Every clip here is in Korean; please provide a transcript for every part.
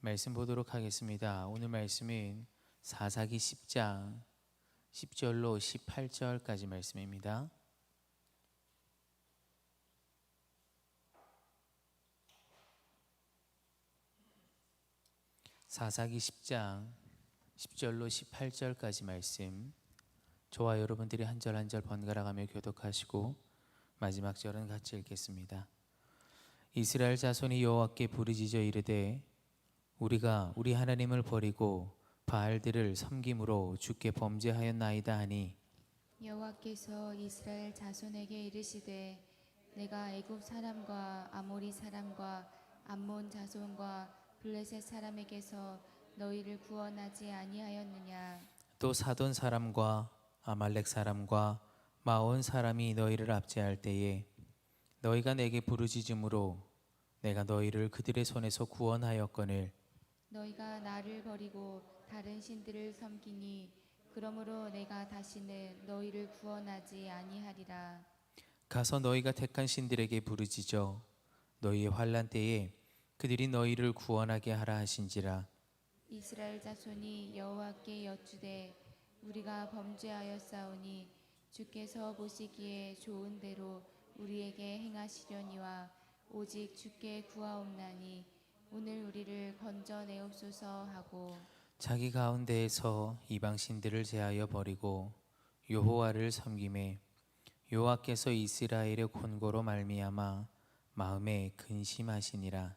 말씀 보도록 하겠습니다. 오늘 말씀은 사사기 10장 10절로 18절까지 말씀입니다. 사사기 10장 10절로 18절까지 말씀 저와 여러분들이 한 절 한 절 번갈아 가며 교독하시고 마지막 절은 같이 읽겠습니다. 이스라엘 자손이 여호와께 부르짖어 이르되 우리가 우리 하나님을 버리고 바알들을 섬김으로 주께 범죄하였나이다 하니 여호와께서 이스라엘 자손에게 이르시되 내가 애굽 사람과 아모리 사람과 암몬 자손과 블레셋 사람에게서 너희를 구원하지 아니하였느냐? 또 사돈 사람과 아말렉 사람과 마온 사람이 너희를 압제할 때에 너희가 내게 부르짖음으로 내가 너희를 그들의 손에서 구원하였거늘 너희가 나를 버리고 다른 신들을 섬기니 그러므로 내가 다시는 너희를 구원하지 아니하리라. 가서 너희가 택한 신들에게 부르짖어 너희의 환란 때에 그들이 너희를 구원하게 하라 하신지라. 이스라엘 자손이 여호와께 여쭈되 우리가 범죄하였사오니 주께서 보시기에 좋은 대로 우리에게 행하시려니와 오직 주께 구하옵나니 오늘 우리를 건져내옵소서 하고 자기 가운데에서 이방 신들을 제하여 버리고 여호와를 섬김에 여호와께서 이스라엘의 곤고로 말미암아 마음에 근심하시니라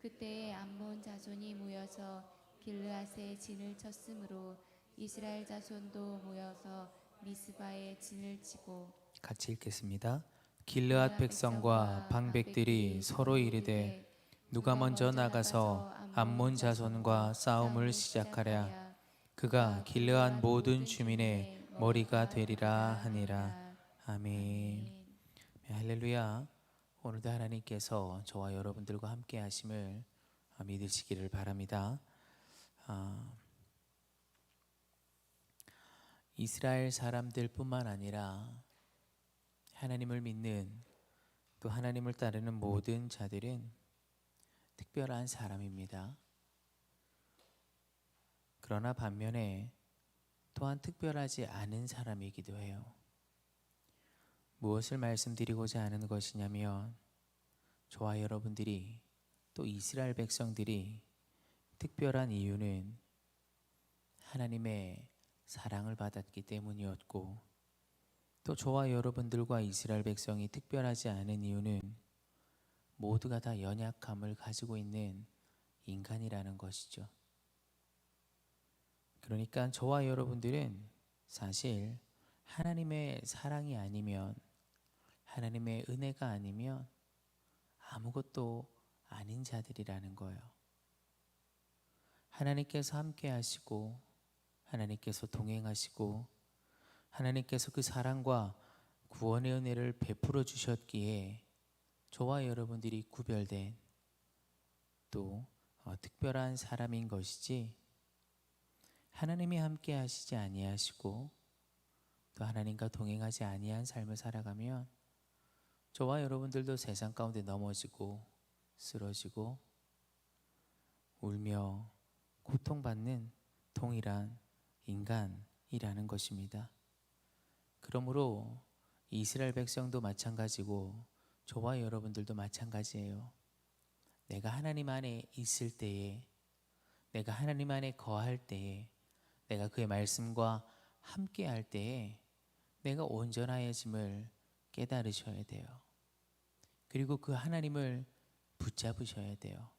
그때에 암몬 자손이 모여서 길르앗에 진을 쳤으므로 이스라엘 자손도 모여서 미스바에 진을 치고 같이 읽겠습니다. 길르앗 백성과 방백들이 서로 이르되 누가 먼저 나가서 암몬 자손과 싸움을 시작하랴. 그가 길르앗 모든 주민의 머리가 되리라 하니라. 아멘. 네, 할렐루야. 오늘도 하나님께서 저와 여러분들과 함께 하심을 믿으시기를 바랍니다. 아, 이스라엘 사람들뿐만 아니라 하나님을 믿는 또 하나님을 따르는 모든 자들은 특별한 사람입니다. 그러나 반면에 또한 특별하지 않은 사람이기도 해요. 무엇을 말씀드리고자 하는 것이냐면 저와 여러분들이 또 이스라엘 백성들이 특별한 이유는 하나님의 사랑을 받았기 때문이었고 또 저와 여러분들과 이스라엘 백성이 특별하지 않은 이유는 모두가 다 연약함을 가지고 있는 인간이라는 것이죠. 그러니까 저와 여러분들은 사실 하나님의 사랑이 아니면 하나님의 은혜가 아니면 아무것도 아닌 자들이라는 거예요. 하나님께서 함께 하시고 하나님께서 동행하시고 하나님께서 그 사랑과 구원의 은혜를 베풀어 주셨기에 저와 여러분들이 구별된 또 어, 특별한 사람인 것이지 하나님이 함께 하시지 아니하시고 또 하나님과 동행하지 아니한 삶을 살아가면 저와 여러분들도 세상 가운데 넘어지고 쓰러지고 울며 고통받는 동일한 인간이라는 것입니다. 그러므로 이스라엘 백성도 마찬가지고 저와 여러분들도 마찬가지예요. 내가 하나님 안에 있을 때에 내가 하나님 안에 거할 때에 내가 그의 말씀과 함께 할 때에 내가 온전하여짐을 깨달으셔야 돼요. 그리고 그 하나님을 붙잡으셔야 돼요.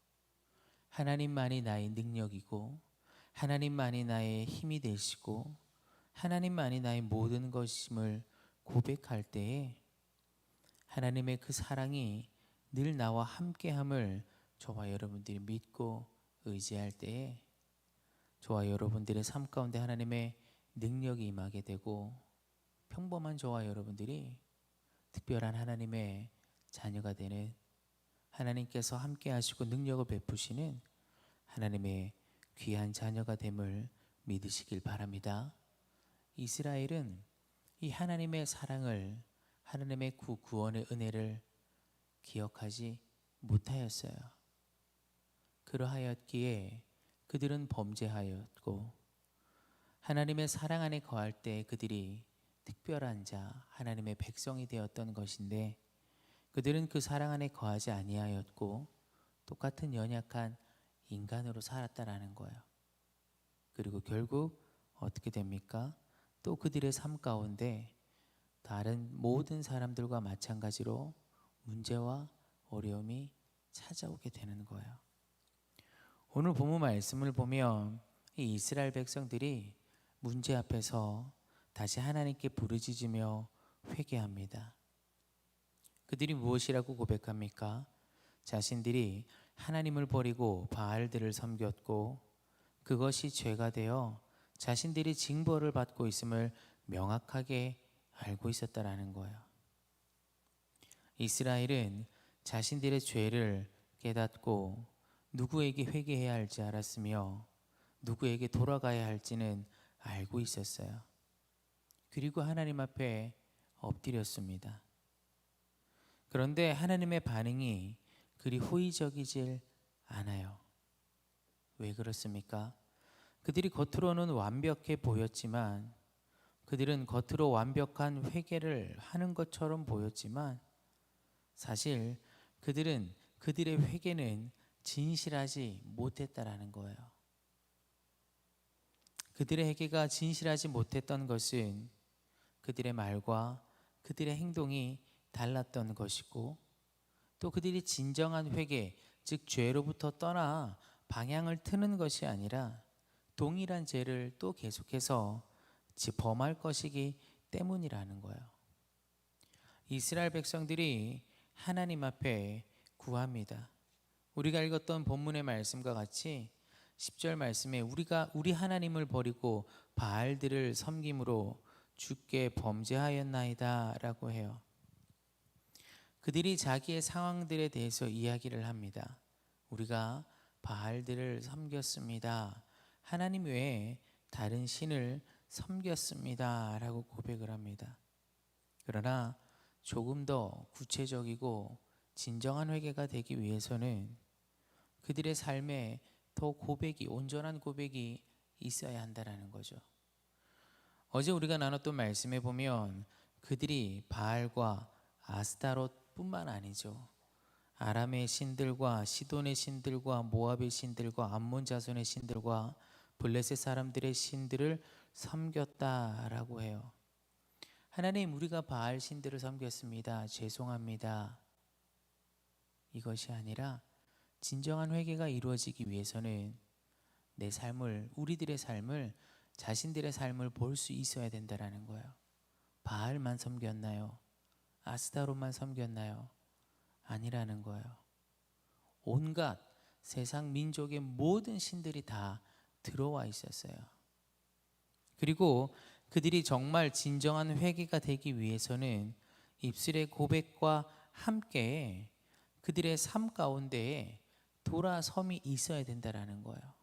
하나님만이 나의 능력이고 하나님만이 나의 힘이 되시고 하나님만이 나의 모든 것임을 고백할 때에 하나님의 그 사랑이 늘 나와 함께함을 저와 여러분들이 믿고 의지할 때에 저와 여러분들의 삶 가운데 하나님의 능력이 임하게 되고 평범한 저와 여러분들이 특별한 하나님의 자녀가 되는 하나님께서 함께 하시고 능력을 베푸시는 하나님의 귀한 자녀가 됨을 믿으시길 바랍니다. 이스라엘은 이 하나님의 사랑을 하나님의 구, 구원의 은혜를 기억하지 못하였어요. 그러하였기에 그들은 범죄하였고 하나님의 사랑 안에 거할 때 그들이 특별한 자 하나님의 백성이 되었던 것인데 그들은 그 사랑 안에 거하지 아니하였고 똑같은 연약한 인간으로 살았다라는 거예요. 그리고 결국 어떻게 됩니까? 또 그들의 삶 가운데 다른 모든 사람들과 마찬가지로 문제와 어려움이 찾아오게 되는 거예요. 오늘 본문 말씀을 보면 이 이스라엘 백성들이 문제 앞에서 다시 하나님께 부르짖으며 회개합니다. 그들이 무엇이라고 고백합니까? 자신들이 하나님을 버리고 바알들을 섬겼고 그것이 죄가 되어 자신들이 징벌을 받고 있음을 명확하게 알고 있었다라는 거예요. 이스라엘은 자신들의 죄를 깨닫고 누구에게 회개해야 할지 알았으며 누구에게 돌아가야 할지는 알고 있었어요. 그리고 하나님 앞에 엎드렸습니다. 그런데 하나님의 반응이 그리 호의적이질 않아요. 왜 그렇습니까? 그들이 겉으로는 완벽해 보였지만 그들은 겉으로 완벽한 회개를 하는 것처럼 보였지만 사실 그들은 그들의 회개는 진실하지 못했다라는 거예요. 그들의 회개가 진실하지 못했던 것은 그들의 말과 그들의 행동이 달랐던 것이고 또 그들이 진정한 회개, 즉 죄로부터 떠나 방향을 트는 것이 아니라 동일한 죄를 또 계속해서 범할 것이기 때문이라는 거예요. 이스라엘 백성들이 하나님 앞에 구합니다. 우리가 읽었던 본문의 말씀과 같이 10절 말씀에 우리가 우리 하나님을 버리고 바알들을 섬김으로 주께 범죄하였나이다라고 해요. 그들이 자기의 상황들에 대해서 이야기를 합니다. 우리가 바알들을 섬겼습니다. 하나님 외에 다른 신을 섬겼습니다 라고 고백을 합니다. 그러나 조금 더 구체적이고 진정한 회개가 되기 위해서는 그들의 삶에 더 고백이 온전한 고백이 있어야 한다라는 거죠. 어제 우리가 나눴던 말씀에 보면 그들이 바알과 아스타롯 뿐만 아니죠. 아람의 신들과 시돈의 신들과 모압의 신들과 암몬 자손의 신들과 블레셋 사람들의 신들을 섬겼다라고 해요. 하나님 우리가 바알 신들을 섬겼습니다. 죄송합니다. 이것이 아니라 진정한 회개가 이루어지기 위해서는 내 삶을 우리들의 삶을 자신들의 삶을 볼 수 있어야 된다라는 거예요. 바알만 섬겼나요? 아스타로만 섬겼나요? 아니라는 거예요. 온갖 세상 민족의 모든 신들이 다 들어와 있었어요. 그리고 그들이 정말 진정한 회개가 되기 위해서는 입술의 고백과 함께 그들의 삶 가운데에 돌아섬이 있어야 된다라는 거예요.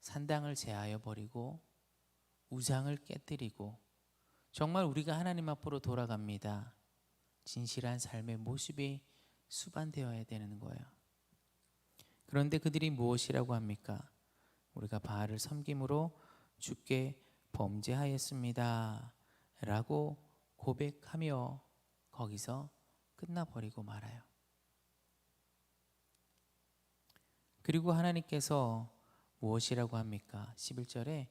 산당을 제하여 버리고 우상을 깨뜨리고 정말 우리가 하나님 앞으로 돌아갑니다. 진실한 삶의 모습이 수반되어야 되는 거예요. 그런데 그들이 무엇이라고 합니까? 우리가 바알을 섬김으로 주께 범죄하였습니다. 라고 고백하며 거기서 끝나버리고 말아요. 그리고 하나님께서 무엇이라고 합니까? 11절에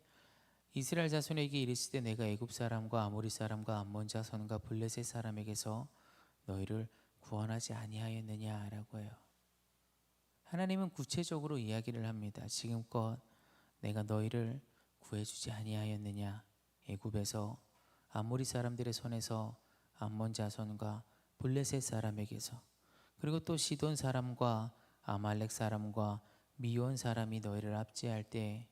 이스라엘 자손에게 이르시되 내가 애굽 사람과 아모리 사람과 암몬 자손과 블레셋 사람에게서 너희를 구원하지 아니하였느냐라고 해요. 하나님은 구체적으로 이야기를 합니다. 지금껏 내가 너희를 구해주지 아니하였느냐? 애굽에서 아모리 사람들의 손에서 암몬 자손과 블레셋 사람에게서 그리고 또 시돈 사람과 아말렉 사람과 미온 사람이 너희를 압제할 때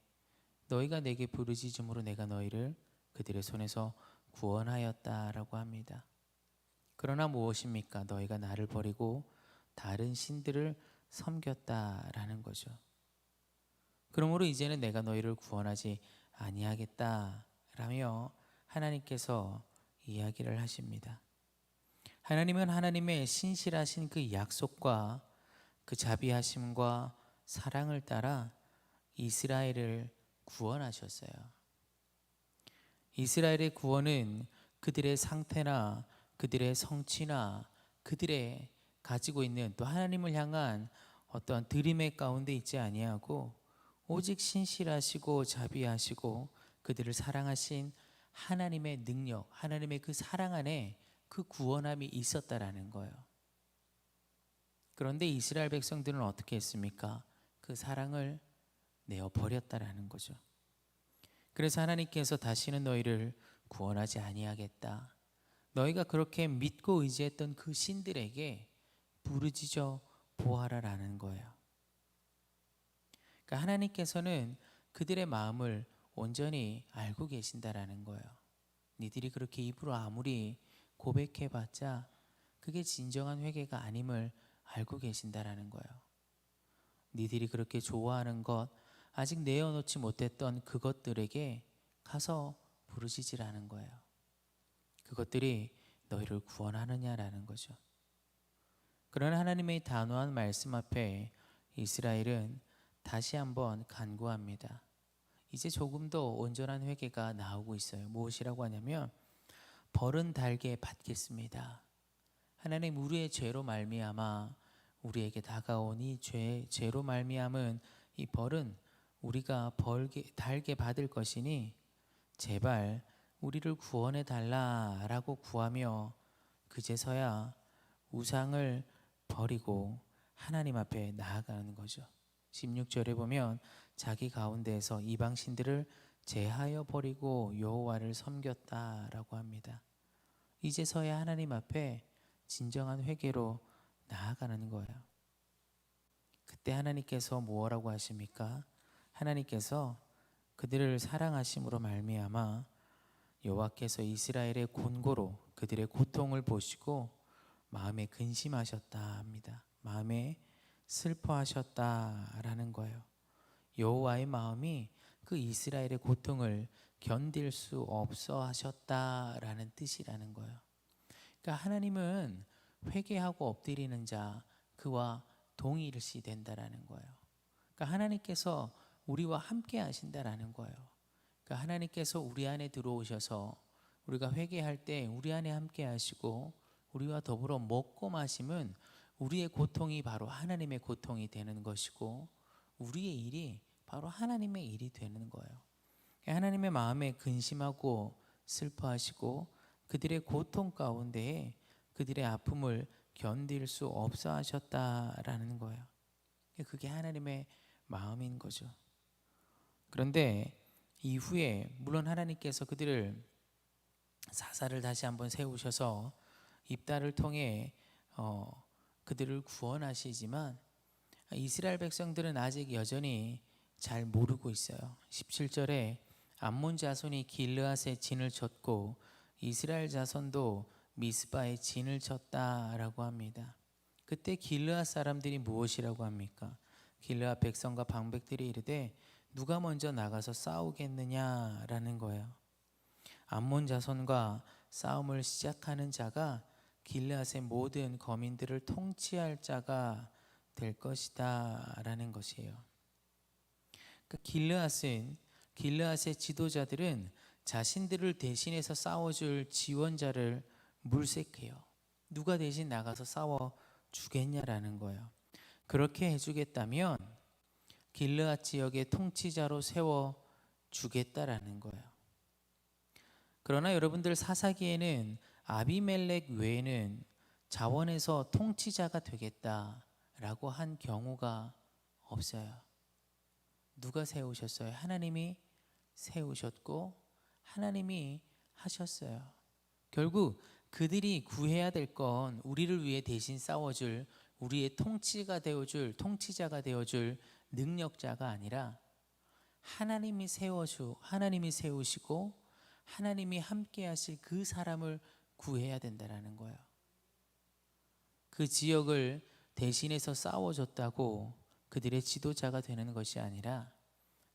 너희가 내게 부르짖음으로 내가 너희를 그들의 손에서 구원하였다라고 합니다. 그러나 무엇입니까? 너희가 나를 버리고 다른 신들을 섬겼다라는 거죠. 그러므로 이제는 내가 너희를 구원하지 아니하겠다라며 하나님께서 이야기를 하십니다. 하나님은 하나님의 신실하신 그 약속과 그 자비하심과 사랑을 따라 이스라엘을 구원하셨어요. 이스라엘의 구원은 그들의 상태나 그들의 성취나 그들의 가지고 있는 또 하나님을 향한 어떤 드림의 가운데 있지 아니하고 오직 신실하시고 자비하시고 그들을 사랑하신 하나님의 능력, 하나님의 그 사랑 안에 그 구원함이 있었다라는 거예요. 그런데 이스라엘 백성들은 어떻게 했습니까? 그 사랑을 내어 버렸다라는 거죠. 그래서 하나님께서 다시는 너희를 구원하지 아니하겠다. 너희가 그렇게 믿고 의지했던 그 신들에게 부르짖어 보아라라는 거예요. 그러니까 하나님께서는 그들의 마음을 온전히 알고 계신다라는 거예요. 니들이 그렇게 입으로 아무리 고백해봤자 그게 진정한 회개가 아님을 알고 계신다라는 거예요. 니들이 그렇게 좋아하는 것 아직 내어놓지 못했던 그것들에게 가서 부르짖으라는 거예요. 그것들이 너희를 구원하느냐라는 거죠. 그러나 하나님의 단호한 말씀 앞에 이스라엘은 다시 한번 간구합니다. 이제 조금 더 온전한 회개가 나오고 있어요. 무엇이라고 하냐면 벌은 달게 받겠습니다. 하나님 우리의 죄로 말미암아 우리에게 다가온 이 죄, 죄로 말미암은 이 벌은 우리가 벌게 달게 받을 것이니 제발 우리를 구원해 달라라고 구하며 그제서야 우상을 버리고 하나님 앞에 나아가는 거죠. 16절에 보면 자기 가운데에서 이방 신들을 제하여 버리고 여호와를 섬겼다라고 합니다. 이제서야 하나님 앞에 진정한 회개로 나아가는 거예요. 그때 하나님께서 뭐라고 하십니까? 하나님께서 그들을 사랑하심으로 말미암아 여호와께서 이스라엘의 곤고로 그들의 고통을 보시고 마음에 근심하셨다 합니다. 마음에 슬퍼하셨다라는 거예요. 여호와의 마음이 그 이스라엘의 고통을 견딜 수 없어 하셨다라는 뜻이라는 거예요. 그러니까 하나님은 회개하고 엎드리는 자 그와 동일시 된다라는 거예요. 그러니까 하나님께서 우리와 함께 하신다라는 거예요. 그러니까 하나님께서 우리 안에 들어오셔서 우리가 회개할 때 우리 안에 함께 하시고 우리와 더불어 먹고 마심은 우리의 고통이 바로 하나님의 고통이 되는 것이고 우리의 일이 바로 하나님의 일이 되는 거예요. 하나님의 마음에 근심하고 슬퍼하시고 그들의 고통 가운데에 그들의 아픔을 견딜 수 없어 하셨다라는 거예요. 그게 하나님의 마음인 거죠. 그런데 이후에 물론 하나님께서 그들을 사사를 다시 한번 세우셔서 입다를 통해 어, 그들을 구원하시지만 이스라엘 백성들은 아직 여전히 잘 모르고 있어요. 17절에 암몬 자손이 길르앗에 진을 쳤고 이스라엘 자손도 미스바에 진을 쳤다라고 합니다. 그때 길르앗 사람들이 무엇이라고 합니까? 길르앗 백성과 방백들이 이르되 누가 먼저 나가서 싸우겠느냐라는 거예요. 암몬 자손과 싸움을 시작하는 자가 길르앗의 모든 거민들을 통치할 자가 될 것이다라는 것이에요. 그 길르앗은 길르앗의 지도자들은 자신들을 대신해서 싸워줄 지원자를 물색해요. 누가 대신 나가서 싸워 주겠냐라는 거예요. 그렇게 해주겠다면 길르앗 지역의 통치자로 세워 주겠다라는 거예요. 그러나 여러분들 사사기에는 아비멜렉 외에는 자원에서 통치자가 되겠다라고 한 경우가 없어요. 누가 세우셨어요? 하나님이 세우셨고 하나님이 하셨어요. 결국 그들이 구해야 될 건 우리를 위해 대신 싸워줄 우리의 통치가 되어줄 통치자가 되어줄 능력자가 아니라 하나님이 세워주 하나님이 세우시고 하나님이 함께하실 그 사람을 구해야 된다라는 거예요. 그 지역을 대신해서 싸워줬다고 그들의 지도자가 되는 것이 아니라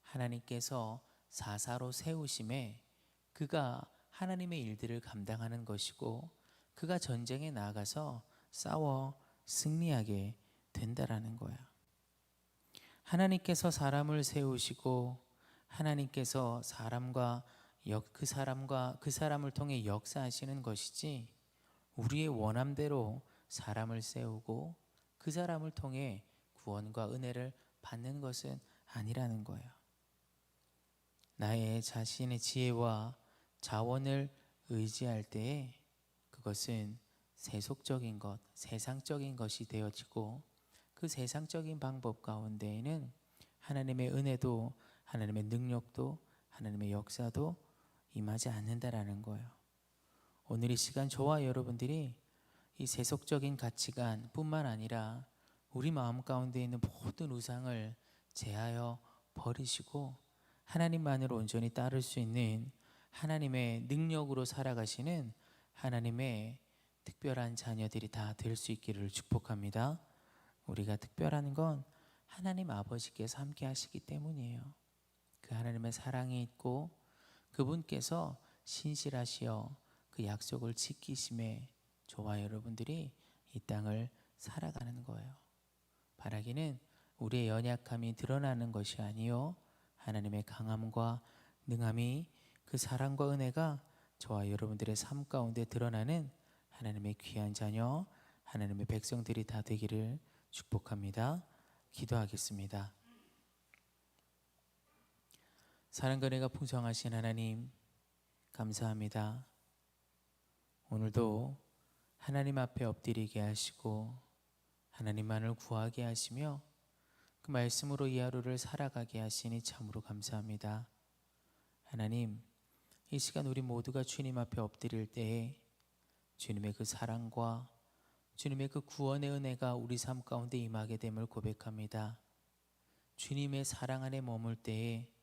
하나님께서 사사로 세우심에 그가 하나님의 일들을 감당하는 것이고 그가 전쟁에 나가서 싸워 승리하게 된다라는 거야. 하나님께서 사람을 세우시고 하나님께서 사람과 역, 그 사람과 그 사람을 통해 역사하시는 것이지 우리의 원함대로 사람을 세우고 그 사람을 통해 구원과 은혜를 받는 것은 아니라는 거예요. 나의 자신의 지혜와 자원을 의지할 때에 그것은 세속적인 것, 세상적인 것이 되어지고 그 세상적인 방법 가운데에는 하나님의 은혜도 하나님의 능력도 하나님의 역사도 임하지 않는다라는 거예요. 오늘 이 시간 저와 여러분들이 이 세속적인 가치관뿐만 아니라 우리 마음 가운데 있는 모든 우상을 제하여 버리시고 하나님만을 온전히 따를 수 있는 하나님의 능력으로 살아가시는 하나님의 특별한 자녀들이 다 될 수 있기를 축복합니다. 우리가 특별한 건 하나님 아버지께서 함께 하시기 때문이에요. 그 하나님의 사랑이 있고 그분께서 신실하시어 그 약속을 지키심에 저와 여러분들이 이 땅을 살아가는 거예요. 바라기는 우리의 연약함이 드러나는 것이 아니요 하나님의 강함과 능함이 그 사랑과 은혜가 저와 여러분들의 삶 가운데 드러나는 하나님의 귀한 자녀 하나님의 백성들이 다 되기를 축복합니다. 기도하겠습니다. 사랑과 은혜가 풍성하신 하나님 감사합니다. 오늘도 하나님 앞에 엎드리게 하시고 하나님만을 구하게 하시며 그 말씀으로 이 하루를 살아가게 하시니 참으로 감사합니다. 하나님, 이 시간 우리 모두가 주님 앞에 엎드릴 때에 주님의 그 사랑과 주님의 그 구원의 은혜가 우리 삶 가운데 임하게 됨을 고백합니다. 주님의 사랑 안에 머물 때에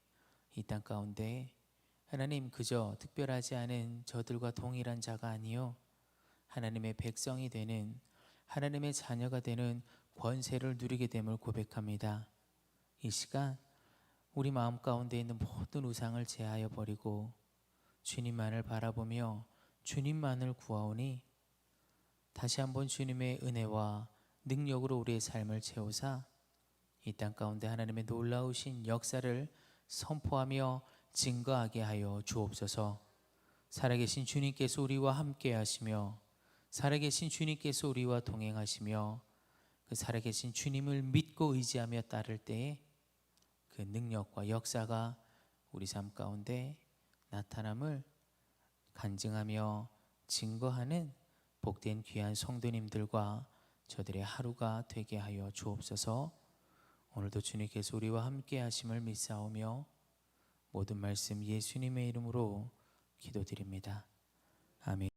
이 땅 가운데 하나님 그저 특별하지 않은 저들과 동일한 자가 아니요 하나님의 백성이 되는 하나님의 자녀가 되는 권세를 누리게 됨을 고백합니다. 이 시간 우리 마음 가운데 있는 모든 우상을 제하여 버리고 주님만을 바라보며 주님만을 구하오니 다시 한번 주님의 은혜와 능력으로 우리의 삶을 채우사 이 땅 가운데 하나님의 놀라우신 역사를 선포하며 증거하게 하여 주옵소서. 살아계신 주님께서 우리와 함께 하시며 살아계신 주님께서 우리와 동행하시며 그 살아계신 주님을 믿고 의지하며 따를 때에 그 능력과 역사가 우리 삶 가운데 나타남을 간증하며 증거하는 복된 귀한 성도님들과 저들의 하루가 되게 하여 주옵소서. 오늘도 주님께서 우리와 함께 하심을 믿사오며 모든 말씀 예수님의 이름으로 기도드립니다. 아멘.